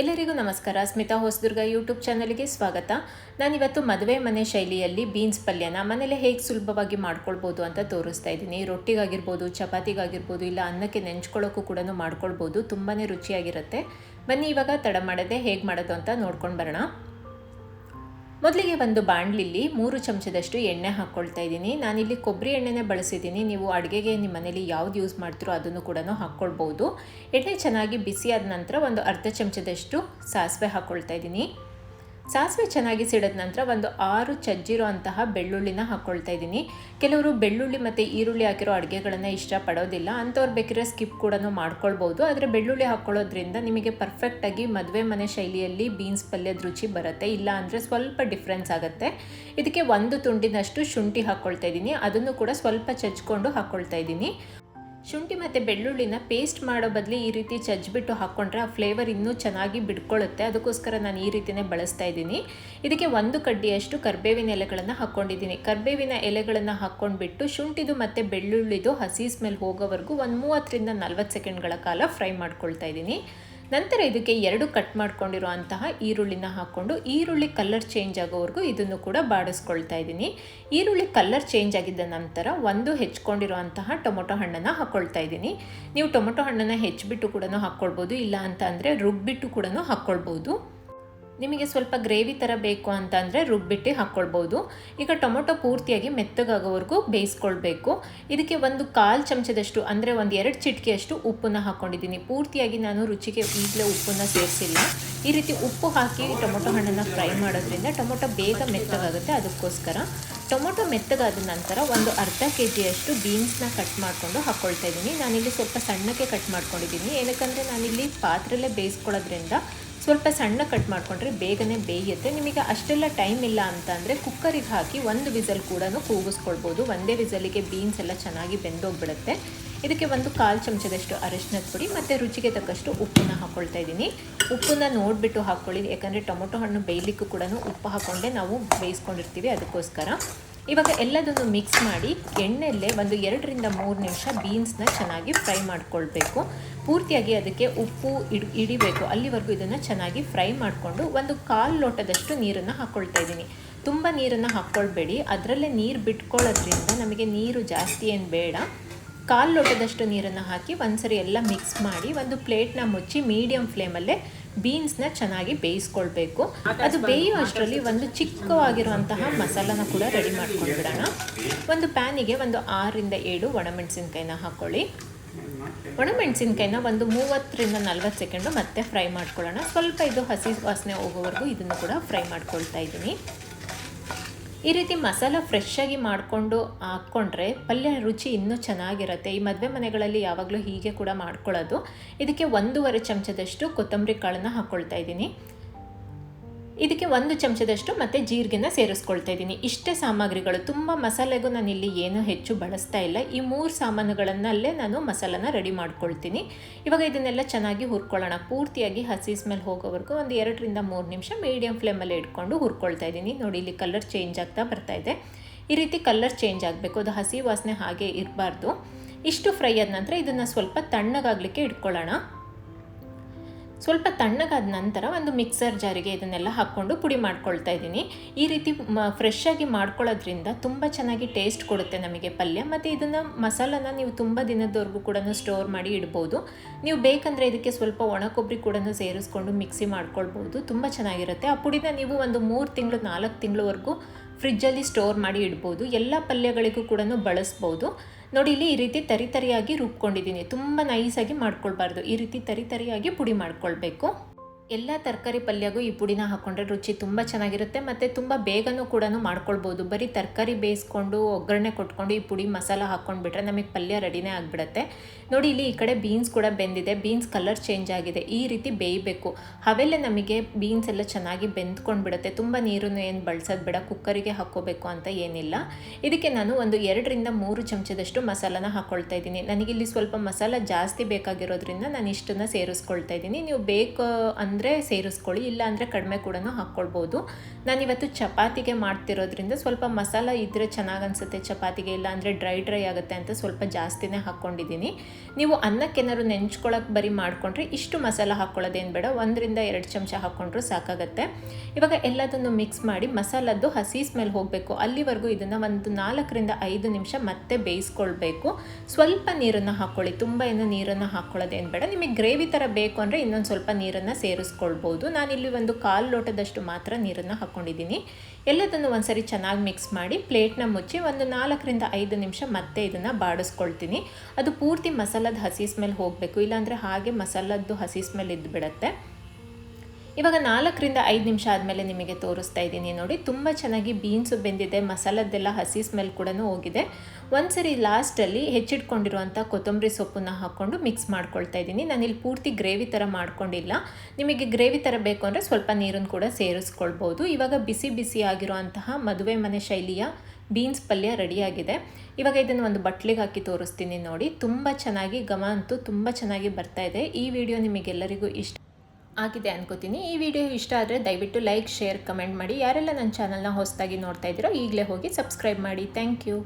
ಎಲ್ಲರಿಗೂ ನಮಸ್ಕಾರ. ಸ್ಮಿತಾ ಹೊಸದುರ್ಗ ಯೂಟ್ಯೂಬ್ ಚಾನಲ್ಗೆ ಸ್ವಾಗತ. ನಾನಿವತ್ತು ಮದುವೆ ಮನೆ ಶೈಲಿಯಲ್ಲಿ ಬೀನ್ಸ್ ಪಲ್ಯನ ಮನೇಲೆ ಹೇಗೆ ಸುಲಭವಾಗಿ ಮಾಡ್ಕೊಳ್ಬೋದು ಅಂತ ತೋರಿಸ್ತಾ ಇದ್ದೀನಿ. ರೊಟ್ಟಿಗಾಗಿರ್ಬೋದು, ಚಪಾತಿಗಾಗಿರ್ಬೋದು, ಇಲ್ಲ ಅನ್ನಕ್ಕೆ ನೆಂಚ್ಕೊಳ್ಳೋಕ್ಕೂ ಕೂಡ ಮಾಡ್ಕೊಳ್ಬೋದು. ತುಂಬಾ ರುಚಿಯಾಗಿರುತ್ತೆ. ಬನ್ನಿ ಇವಾಗ ತಡ ಮಾಡದೆ ಹೇಗೆ ಮಾಡೋದು ಅಂತ ನೋಡ್ಕೊಂಡು ಬರೋಣ. ಮೊದಲಿಗೆ ಒಂದು ಬಾಣಲಿಲಿ ಮೂರು ಚಮಚದಷ್ಟು ಎಣ್ಣೆ ಹಾಕ್ಕೊಳ್ತಾ ಇದ್ದೀನಿ. ನಾನಿಲ್ಲಿ ಕೊಬ್ಬರಿ ಎಣ್ಣೆನೇ ಬಳಸಿದ್ದೀನಿ. ನೀವು ಅಡುಗೆಗೆ ನಿಮ್ಮ ಮನೇಲಿ ಯಾವ್ದು ಯೂಸ್ ಮಾಡ್ತಿರೋ ಅದನ್ನು ಕೂಡ ಹಾಕ್ಕೊಳ್ಬೋದು ಎಣ್ಣೆ ಚೆನ್ನಾಗಿ ಬಿಸಿಯಾದ ನಂತರ ಒಂದು ಅರ್ಧ ಚಮಚದಷ್ಟು ಸಾಸಿವೆ ಹಾಕ್ಕೊಳ್ತಾ ಇದ್ದೀನಿ. ಸಾಸಿವೆ ಚೆನ್ನಾಗಿ ಸಿಡಿದ ನಂತರ ಒಂದು ಆರು ಚಜ್ಜಿರೋ ಅಂತಹ ಬೆಳ್ಳುಳ್ಳಿನ ಹಾಕ್ಕೊಳ್ತಾ ಇದ್ದೀನಿ. ಕೆಲವರು ಬೆಳ್ಳುಳ್ಳಿ ಮತ್ತು ಈರುಳ್ಳಿ ಹಾಕಿರೋ ಅಡುಗೆಗಳನ್ನು ಇಷ್ಟಪಡೋದಿಲ್ಲ. ಅಂಥವ್ರು ಬೇಕಿರೋ ಸ್ಕಿಪ್ ಕೂಡ ಮಾಡ್ಕೊಳ್ಬೋದು. ಆದರೆ ಬೆಳ್ಳುಳ್ಳಿ ಹಾಕ್ಕೊಳ್ಳೋದ್ರಿಂದ ನಿಮಗೆ ಪರ್ಫೆಕ್ಟಾಗಿ ಮದುವೆ ಮನೆ ಶೈಲಿಯಲ್ಲಿ ಬೀನ್ಸ್ ಪಲ್ಯದ ರುಚಿ ಬರುತ್ತೆ. ಇಲ್ಲ ಅಂದರೆ ಸ್ವಲ್ಪ ಡಿಫ್ರೆನ್ಸ್ ಆಗುತ್ತೆ. ಇದಕ್ಕೆ ಒಂದು ತುಂಡಿನಷ್ಟು ಶುಂಠಿ ಹಾಕ್ಕೊಳ್ತಾ ಇದ್ದೀನಿ. ಅದನ್ನು ಕೂಡ ಸ್ವಲ್ಪ ಚಚ್ಕೊಂಡು ಹಾಕ್ಕೊಳ್ತಾ ಇದ್ದೀನಿ. ಶುಂಠಿ ಮತ್ತು ಬೆಳ್ಳುಳ್ಳಿನ ಪೇಸ್ಟ್ ಮಾಡೋ ಬದಲು ಈ ರೀತಿ ಚಜ್ಜಿಬಿಟ್ಟು ಹಾಕ್ಕೊಂಡ್ರೆ ಆ ಫ್ಲೇವರ್ ಇನ್ನೂ ಚೆನ್ನಾಗಿ ಬಿಡ್ಕೊಳ್ಳುತ್ತೆ ಅದಕ್ಕೋಸ್ಕರ ನಾನು ಈ ರೀತಿಯೇ ಬಳಸ್ತಾ ಇದ್ದೀನಿ. ಇದಕ್ಕೆ ಒಂದು ಕಡ್ಡಿಯಷ್ಟು ಕರ್ಬೇವಿನ ಎಲೆಗಳನ್ನು ಹಾಕ್ಕೊಂಡಿದ್ದೀನಿ ಕರ್ಬೇವಿನ ಎಲೆಗಳನ್ನು ಹಾಕ್ಕೊಂಡ್ಬಿಟ್ಟು ಶುಂಠಿದು ಮತ್ತು ಬೆಳ್ಳುಳ್ಳಿದು ಹಸಿ ಸ್ಮೆಲ್ ಹೋಗೋವರೆಗೂ ಒಂದು ಮೂವತ್ತರಿಂದ ನಲ್ವತ್ತು ಸೆಕೆಂಡ್ಗಳ ಕಾಲ ಫ್ರೈ ಮಾಡ್ಕೊಳ್ತಾ ಇದ್ದೀನಿ. ನಂತರ ಇದಕ್ಕೆ ಎರಡು ಕಟ್ ಮಾಡ್ಕೊಂಡಿರೋ ಅಂತಹ ಈರುಳ್ಳಿನ ಹಾಕ್ಕೊಂಡು ಈರುಳ್ಳಿ ಕಲರ್ ಚೇಂಜ್ ಆಗೋವರೆಗೂ ಇದನ್ನು ಕೂಡ ಬಾಡಿಸ್ಕೊಳ್ತಾ ಇದ್ದೀನಿ. ಈರುಳ್ಳಿ ಕಲರ್ ಚೇಂಜ್ ಆಗಿದ್ದ ನಂತರ ಒಂದು ಹೆಚ್ಕೊಂಡಿರೋ ಅಂತಹ ಟೊಮೊಟೊ ಹಣ್ಣನ್ನು ಹಾಕ್ಕೊಳ್ತಾ ಇದ್ದೀನಿ. ನೀವು ಟೊಮೊಟೊ ಹಣ್ಣನ್ನು ಹೆಚ್ಚಿಬಿಟ್ಟು ಕೂಡ ಹಾಕ್ಕೊಳ್ಬೋದು, ಇಲ್ಲ ಅಂತ ಅಂದರೆ ರುಬ್ಬಿಟ್ಟು ಕೂಡ ಹಾಕ್ಕೊಳ್ಬೋದು. ನಿಮಗೆ ಸ್ವಲ್ಪ ಗ್ರೇವಿ ಥರ ಬೇಕು ಅಂತಂದರೆ ರುಬ್ಬಿಟ್ಟು ಹಾಕ್ಕೊಳ್ಬೋದು. ಈಗ ಟೊಮೊಟೊ ಪೂರ್ತಿಯಾಗಿ ಮೆತ್ತಗಾಗೋವರೆಗೂ ಬೇಯಿಸ್ಕೊಳ್ಬೇಕು. ಇದಕ್ಕೆ ಒಂದು ಕಾಲು ಚಮಚದಷ್ಟು, ಅಂದರೆ ಒಂದು ಎರಡು ಚಿಟಿಕೆಯಷ್ಟು ಉಪ್ಪನ್ನು ಹಾಕ್ಕೊಂಡಿದ್ದೀನಿ ಪೂರ್ತಿಯಾಗಿ ನಾನು ರುಚಿಗೆ ಈಗಲೇ ಉಪ್ಪನ್ನು ಸೇರಿಸಿಲ್ಲ. ಈ ರೀತಿ ಉಪ್ಪು ಹಾಕಿ ಟೊಮೊಟೊ ಹಣ್ಣನ್ನು ಫ್ರೈ ಮಾಡೋದ್ರಿಂದ ಟೊಮೊಟೊ ಬೇಗ ಮೆತ್ತಗಾಗುತ್ತೆ ಅದಕ್ಕೋಸ್ಕರ. ಟೊಮೊಟೊ ಮೆತ್ತಗಾದ ನಂತರ ಒಂದು ಅರ್ಧ ಕೆ ಜಿಯಷ್ಟು ಬೀನ್ಸ್ನ ಕಟ್ ಮಾಡಿಕೊಂಡು ಹಾಕ್ಕೊಳ್ತಾ ಇದ್ದೀನಿ. ನಾನಿಲ್ಲಿ ಸ್ವಲ್ಪ ಸಣ್ಣಕ್ಕೆ ಕಟ್ ಮಾಡ್ಕೊಂಡಿದ್ದೀನಿ. ಏನಕ್ಕಂದರೆ ನಾನಿಲ್ಲಿ ಪಾತ್ರೆಲ್ಲೇ ಬೇಯಿಸ್ಕೊಳ್ಳೋದ್ರಿಂದ ಸ್ವಲ್ಪ ಸಣ್ಣ ಕಟ್ ಮಾಡಿಕೊಂಡ್ರೆ ಬೇಗನೆ ಬೇಯುತ್ತೆ. ನಿಮಗೆ ಅಷ್ಟೆಲ್ಲ ಟೈಮ್ ಇಲ್ಲ ಅಂತ ಅಂದರೆ ಕುಕ್ಕರಿಗೆ ಹಾಕಿ ಒಂದು ವಿಸಲ್ ಕೂಡ ಕೂಗಿಸ್ಕೊಳ್ಬೋದು. ಒಂದೇ ವಿಸಲಿಗೆ ಬೀನ್ಸ್ ಎಲ್ಲ ಚೆನ್ನಾಗಿ ಬೆಂದೋಗ್ಬಿಡುತ್ತೆ. ಇದಕ್ಕೆ ಒಂದು ಕಾಲು ಚಮಚದಷ್ಟು ಅರಿಶಿನದ ಪುಡಿ ಮತ್ತು ರುಚಿಗೆ ತಕ್ಕಷ್ಟು ಉಪ್ಪನ್ನ ಹಾಕ್ಕೊಳ್ತಾ ಇದ್ದೀನಿ. ಉಪ್ಪನ್ನ ನೋಡಿಬಿಟ್ಟು ಹಾಕ್ಕೊಳ್ಳಿ ಯಾಕಂದರೆ ಟೊಮೊಟೊ ಹಣ್ಣು ಬೇಯಲಿಕ್ಕೂ ಕೂಡ ಉಪ್ಪು ಹಾಕ್ಕೊಂಡೆ ನಾವು ಬೇಯಿಸ್ಕೊಂಡಿರ್ತೀವಿ ಅದಕ್ಕೋಸ್ಕರ. ಇವಾಗ ಎಲ್ಲದನ್ನು ಮಿಕ್ಸ್ ಮಾಡಿ ಎಣ್ಣೆಯಲ್ಲೇ ಒಂದು ಎರಡರಿಂದ ಮೂರು ನಿಮಿಷ ಬೀನ್ಸ್ನ ಚೆನ್ನಾಗಿ ಫ್ರೈ ಮಾಡ್ಕೊಳ್ಬೇಕು. ಪೂರ್ತಿಯಾಗಿ ಅದಕ್ಕೆ ಉಪ್ಪು ಇಡಿ ಹಿಡಿಬೇಕು ಅಲ್ಲಿವರೆಗೂ ಇದನ್ನು ಚೆನ್ನಾಗಿ ಫ್ರೈ ಮಾಡಿಕೊಂಡು ಒಂದು ಕಾಲು ಲೋಟದಷ್ಟು ನೀರನ್ನು ಹಾಕ್ಕೊಳ್ತಾ ಇದ್ದೀನಿ. ತುಂಬ ನೀರನ್ನು ಹಾಕ್ಕೊಳ್ಬೇಡಿ. ಅದರಲ್ಲೇ ನೀರು ಬಿಟ್ಕೊಳ್ಳೋದ್ರಿಂದ ನಮಗೆ ನೀರು ಜಾಸ್ತಿ ಏನು ಬೇಡ. ಕಾಲು ಲೋಟದಷ್ಟು ನೀರನ್ನು ಹಾಕಿ ಒಂದ್ಸರಿ ಎಲ್ಲ ಮಿಕ್ಸ್ ಮಾಡಿ ಒಂದು ಪ್ಲೇಟ್ನ ಮುಚ್ಚಿ ಮೀಡಿಯಂ ಫ್ಲೇಮಲ್ಲೇ ಬೀನ್ಸ್ನ ಚೆನ್ನಾಗಿ ಬೇಯಿಸ್ಕೊಳ್ಬೇಕು. ಅದು ಬೇಯೋ ಅಷ್ಟರಲ್ಲಿ ಒಂದು ಚಿಕ್ಕವಾಗಿರುವಂತಹ ಮಸಾಲನ ಕೂಡ ರೆಡಿ ಮಾಡ್ಕೊಂಡ್ಬಿಡೋಣ. ಒಂದು ಪ್ಯಾನಿಗೆ ಒಂದು ಆರರಿಂದ ಏಳು ಒಣಮೆಣಸಿನ್ಕಾಯಿನ ಹಾಕ್ಕೊಳ್ಳಿ ಒಣಮೆಣಸಿನ್ಕಾಯಿನ ಒಂದು ಮೂವತ್ತರಿಂದ ನಲ್ವತ್ತು ಸೆಕೆಂಡು ಮತ್ತೆ ಫ್ರೈ ಮಾಡ್ಕೊಳ್ಳೋಣ. ಸ್ವಲ್ಪ ಇದು ಹಸಿ ವಾಸನೆ ಹೋಗೋವರೆಗೂ ಇದನ್ನು ಕೂಡ ಫ್ರೈ ಮಾಡ್ಕೊಳ್ತಾ ಇದ್ದೀನಿ. ಈ ರೀತಿ ಮಸಾಲ ಫ್ರೆಶ್ ಆಗಿ ಮಾಡಿಕೊಂಡು ಹಾಕ್ಕೊಂಡ್ರೆ ಪಲ್ಯ ರುಚಿ ಇನ್ನೂ ಚೆನ್ನಾಗಿರುತ್ತೆ. ಈ ಮದುವೆ ಮನೆಗಳಲ್ಲಿ ಯಾವಾಗಲೂ ಹೀಗೆ ಕೂಡ ಮಾಡ್ಕೊಳ್ಳೋದು. ಇದಕ್ಕೆ ಒಂದೂವರೆ ಚಮಚದಷ್ಟು ಕೊತ್ತಂಬರಿ ಕಾಳನ್ನು ಹಾಕ್ಕೊಳ್ತಾ ಇದ್ದೀನಿ. ಇದಕ್ಕೆ ಒಂದು ಚಮಚದಷ್ಟು ಮತ್ತು ಜೀರಿಗೆನ ಸೇರಿಸ್ಕೊಳ್ತಾ ಇದ್ದೀನಿ. ಇಷ್ಟೇ ಸಾಮಗ್ರಿಗಳು, ತುಂಬ ಮಸಾಲೆಗೂ ನಾನು ಇಲ್ಲಿ ಏನು ಹೆಚ್ಚು ಬಳಸ್ತಾ ಇಲ್ಲ. ಈ ಮೂರು ಸಾಮಾನುಗಳನ್ನಲ್ಲೇ ನಾನು ಮಸಾಲನ ರೆಡಿ ಮಾಡ್ಕೊಳ್ತೀನಿ. ಇವಾಗ ಇದನ್ನೆಲ್ಲ ಚೆನ್ನಾಗಿ ಹುರ್ಕೊಳ್ಳೋಣ. ಪೂರ್ತಿಯಾಗಿ ಹಸಿ ಸ್ಮೆಲ್ ಹೋಗೋವರೆಗೂ ಒಂದು ಎರಡರಿಂದ ಮೂರು ನಿಮಿಷ ಮೀಡಿಯಂ ಫ್ಲೇಮಲ್ಲಿ ಇಟ್ಕೊಂಡು ಹುರ್ಕೊಳ್ತಾ ಇದ್ದೀನಿ. ನೋಡಿ, ಇಲ್ಲಿ ಕಲರ್ ಚೇಂಜ್ ಆಗ್ತಾ ಬರ್ತಾ ಇದೆ. ಈ ರೀತಿ ಕಲರ್ ಚೇಂಜ್ ಆಗಬೇಕು. ಅದು ಹಸಿ ವಾಸನೆ ಹಾಗೆ ಇರಬಾರ್ದು. ಇಷ್ಟು ಫ್ರೈ ಆದ ನಂತರ ಇದನ್ನು ಸ್ವಲ್ಪ ತಣ್ಣಗಾಗಲಿಕ್ಕೆ ಇಟ್ಕೊಳ್ಳೋಣ. ಸ್ವಲ್ಪ ತಣ್ಣಗಾದ ನಂತರ ಒಂದು ಮಿಕ್ಸರ್ ಜಾರಿಗೆ ಇದನ್ನೆಲ್ಲ ಹಾಕ್ಕೊಂಡು ಪುಡಿ ಮಾಡ್ಕೊಳ್ತಾ ಇದ್ದೀನಿ. ಈ ರೀತಿ ಫ್ರೆಶ್ ಆಗಿ ಮಾಡ್ಕೊಳ್ಳೋದ್ರಿಂದ ತುಂಬ ಚೆನ್ನಾಗಿ ಟೇಸ್ಟ್ ಕೊಡುತ್ತೆ ನಮಗೆ ಪಲ್ಯ. ಮತ್ತು ಇದನ್ನು ಮಸಾಲನ ನೀವು ತುಂಬ ದಿನದವರೆಗೂ ಕೂಡ ಸ್ಟೋರ್ ಮಾಡಿ ಇಡ್ಬೋದು. ನೀವು ಬೇಕಂದರೆ ಇದಕ್ಕೆ ಸ್ವಲ್ಪ ಒಣ ಕೊಬ್ಬರಿ ಕೂಡ ಸೇರಿಸ್ಕೊಂಡು ಮಿಕ್ಸಿ ಮಾಡ್ಕೊಳ್ಬೋದು. ತುಂಬ ಚೆನ್ನಾಗಿರುತ್ತೆ. ಆ ಪುಡಿನ ನೀವು ಒಂದು ಮೂರು ತಿಂಗಳು, ನಾಲ್ಕು ತಿಂಗಳವರೆಗೂ ಫ್ರಿಜ್ಜಲ್ಲಿ ಸ್ಟೋರ್ ಮಾಡಿ ಇಡ್ಬೋದು. ಎಲ್ಲ ಪಲ್ಯಗಳಿಗೂ ಕೂಡ ಬಳಸ್ಬೋದು. ನೋಡಿ ಇಲ್ಲಿ ಈ ರೀತಿ ತರಿತರಿಯಾಗಿ ರುಬ್ಕೊಂಡಿದ್ದೀನಿ. ತುಂಬ ನೈಸಾಗಿ ಮಾಡ್ಕೊಳ್ಬಾರ್ದು. ಈ ರೀತಿ ತರಿತರಿಯಾಗಿ ಪುಡಿ ಮಾಡ್ಕೊಳ್ಬೇಕು. ಎಲ್ಲ ತರಕಾರಿ ಪಲ್ಯಗೂ ಈ ಪುಡಿನ ಹಾಕ್ಕೊಂಡ್ರೆ ರುಚಿ ತುಂಬ ಚೆನ್ನಾಗಿರುತ್ತೆ, ಮತ್ತು ತುಂಬ ಬೇಗನೂ ಕೂಡ ಮಾಡ್ಕೊಳ್ಬೋದು. ಬರೀ ತರಕಾರಿ ಬೇಯಿಸ್ಕೊಂಡು, ಒಗ್ಗರಣೆ ಕೊಟ್ಕೊಂಡು ಈ ಪುಡಿ ಮಸಾಲ ಹಾಕ್ಕೊಂಡ್ಬಿಟ್ರೆ ನಮಗೆ ಪಲ್ಯ ರೆಡಿನೇ ಆಗಿಬಿಡುತ್ತೆ. ನೋಡಿ, ಇಲ್ಲಿ ಈ ಕಡೆ ಬೀನ್ಸ್ ಕೂಡ ಬೆಂದಿದೆ. ಬೀನ್ಸ್ ಕಲರ್ ಚೇಂಜ್ ಆಗಿದೆ. ಈ ರೀತಿ ಬೇಯಬೇಕು. ಅವೆಲ್ಲ ನಮಗೆ ಬೀನ್ಸ್ ಎಲ್ಲ ಚೆನ್ನಾಗಿ ಬೆಂದ್ಕೊಂಡು ಬಿಡುತ್ತೆ ತುಂಬ ನೀರನ್ನು ಏನು ಬಳಸೋದು ಬೇಡ. ಕುಕ್ಕರಿಗೆ ಹಾಕ್ಕೋಬೇಕು ಅಂತ ಏನಿಲ್ಲ. ಇದಕ್ಕೆ ನಾನು ಒಂದು ಎರಡರಿಂದ ಮೂರು ಚಮಚದಷ್ಟು ಮಸಾಲನ ಹಾಕ್ಕೊಳ್ತಾ ಇದ್ದೀನಿ. ನನಗಿಲ್ಲಿ ಸ್ವಲ್ಪ ಮಸಾಲ ಜಾಸ್ತಿ ಬೇಕಾಗಿರೋದ್ರಿಂದ ನಾನು ಇಷ್ಟನ್ನು ಸೇರಿಸ್ಕೊಳ್ತಾ ಇದ್ದೀನಿ. ನೀವು ಬೇಕು ಅಂದರೆ ಸೇರಿಸ್ಕೊಳ್ಳಿ ಇಲ್ಲ ಅಂದರೆ ಕಡಿಮೆ ಕೂಡ ಹಾಕ್ಕೊಳ್ಬೋದು. ನಾನಿವತ್ತು ಚಪಾತಿಗೆ ಮಾಡ್ತಿರೋದ್ರಿಂದ ಸ್ವಲ್ಪ ಮಸಾಲ ಇದ್ದರೆ ಚೆನ್ನಾಗಿ ಅನಿಸುತ್ತೆ ಚಪಾತಿಗೆ ಇಲ್ಲ ಅಂದರೆ ಡ್ರೈ ಡ್ರೈ ಆಗುತ್ತೆ ಅಂತ ಸ್ವಲ್ಪ ಜಾಸ್ತಿನೇ ಹಾಕ್ಕೊಂಡಿದ್ದೀನಿ. ನೀವು ಅನ್ನಕ್ಕೇನಾದ್ರು ನೆಂಚ್ಕೊಳ್ಳೋಕೆ ಬರೀ ಮಾಡಿಕೊಂಡ್ರೆ ಇಷ್ಟು ಮಸಾಲ ಹಾಕ್ಕೊಳ್ಳೋದೇನು ಬೇಡ, ಒಂದರಿಂದ ಎರಡು ಚಮಚ ಹಾಕ್ಕೊಂಡ್ರು ಸಾಕಾಗತ್ತೆ. ಇವಾಗ ಎಲ್ಲದನ್ನು ಮಿಕ್ಸ್ ಮಾಡಿ ಮಸಾಲದ್ದು ಹಸಿ ಸ್ಮೆಲ್ ಹೋಗಬೇಕು. ಅಲ್ಲಿವರೆಗೂ ಇದನ್ನು ಒಂದು ನಾಲ್ಕರಿಂದ ಐದು ನಿಮಿಷ ಮತ್ತೆ ಬೇಯಿಸ್ಕೊಳ್ಬೇಕು. ಸ್ವಲ್ಪ ನೀರನ್ನು ಹಾಕ್ಕೊಳ್ಳಿ ತುಂಬ ಏನು ನೀರನ್ನು ಹಾಕ್ಕೊಳ್ಳೋದೇನು ಬೇಡ. ನಿಮಗೆ ಗ್ರೇವಿ ಥರ ಬೇಕು ಅಂದರೆ ಇನ್ನೊಂದು ಸ್ವಲ್ಪ ನೀರನ್ನು ಸೇರಿಸ್ಕೊಳ್ಬೋದು ನಾನಿಲ್ಲಿ ಒಂದು ಕಾಲು ಲೋಟದಷ್ಟು ಮಾತ್ರ ನೀರನ್ನು ಹಾಕ್ಕೊಂಡಿದ್ದೀನಿ ಎಲ್ಲದನ್ನು ಒಂದ್ಸರಿ ಚೆನ್ನಾಗಿ ಮಿಕ್ಸ್ ಮಾಡಿ ಪ್ಲೇಟ್ನ ಮುಚ್ಚಿ ಒಂದು ನಾಲ್ಕರಿಂದ ಐದು ನಿಮಿಷ ಮತ್ತೆ ಇದನ್ನು ಬಾಡಿಸ್ಕೊಳ್ತೀನಿ. ಅದು ಪೂರ್ತಿ ಮಸಾಲದ ಹಸಿ ಸ್ಮೆಲ್ ಹೋಗಬೇಕು. ಇಲ್ಲಾಂದರೆ ಹಾಗೆ ಮಸಾಲದ್ದು ಹಸಿ ಸ್ಮೆಲ್ ಇದ್ದು ಬಿಡುತ್ತೆ ಇವಾಗ ನಾಲ್ಕರಿಂದ ಐದು ನಿಮಿಷ ಆದಮೇಲೆ ನಿಮಗೆ ತೋರಿಸ್ತಾ ಇದ್ದೀನಿ. ನೋಡಿ, ತುಂಬ ಚೆನ್ನಾಗಿ ಬೀನ್ಸು ಬೆಂದಿದೆ, ಮಸಾಲದ್ದೆಲ್ಲ ಹಸಿ ಸ್ಮೆಲ್ ಕೂಡ ಹೋಗಿದೆ. ಒಂದ್ಸರಿ ಲಾಸ್ಟಲ್ಲಿ ಹೆಚ್ಚಿಟ್ಕೊಂಡಿರುವಂಥ ಕೊತ್ತಂಬರಿ ಸೊಪ್ಪನ್ನ ಹಾಕ್ಕೊಂಡು ಮಿಕ್ಸ್ ಮಾಡ್ಕೊಳ್ತಾ ಇದ್ದೀನಿ. ಇಲ್ಲಿ ಪೂರ್ತಿ ಗ್ರೇವಿ ಥರ ಮಾಡ್ಕೊಂಡಿಲ್ಲ. ನಿಮಗೆ ಗ್ರೇವಿ ಥರ ಬೇಕು ಅಂದರೆ ಸ್ವಲ್ಪ ನೀರನ್ನು ಕೂಡ ಸೇರಿಸ್ಕೊಳ್ಬೋದು. ಇವಾಗ ಬಿಸಿ ಬಿಸಿ ಆಗಿರುವಂತಹ ಮದುವೆ ಮನೆ ಶೈಲಿಯ ಬೀನ್ಸ್ ಪಲ್ಯ ರೆಡಿಯಾಗಿದೆ. ಇವಾಗ ಇದನ್ನು ಒಂದು ಬಟ್ಲಿಗೆ ಹಾಕಿ ತೋರಿಸ್ತೀನಿ ನೋಡಿ. ತುಂಬ ಚೆನ್ನಾಗಿ ಘಮ ಅಂತೂ ತುಂಬ ಚೆನ್ನಾಗಿ ಬರ್ತಾ ಇದೆ. ಈ ವಿಡಿಯೋ ನಿಮಗೆಲ್ಲರಿಗೂ ಇಷ್ಟ ಆಗಿದೆ ಅನ್ಕೋತೀನಿ. ಈ ವಿಡಿಯೋ ಇಷ್ಟ ಆದರೆ ದಯವಿಟ್ಟು ಲೈಕ್, ಶೇರ್, ಕಮೆಂಟ್ ಮಾಡಿ. ಯಾರೆಲ್ಲ ನನ್ನ ಚಾನಲ್ನ ಹೊಸದಾಗಿ ನೋಡ್ತಾ ಇದ್ದೀರೋ ಈಗಲೇ ಹೋಗಿ ಸಬ್ಸ್ಕ್ರೈಬ್ ಮಾಡಿ. Thank you.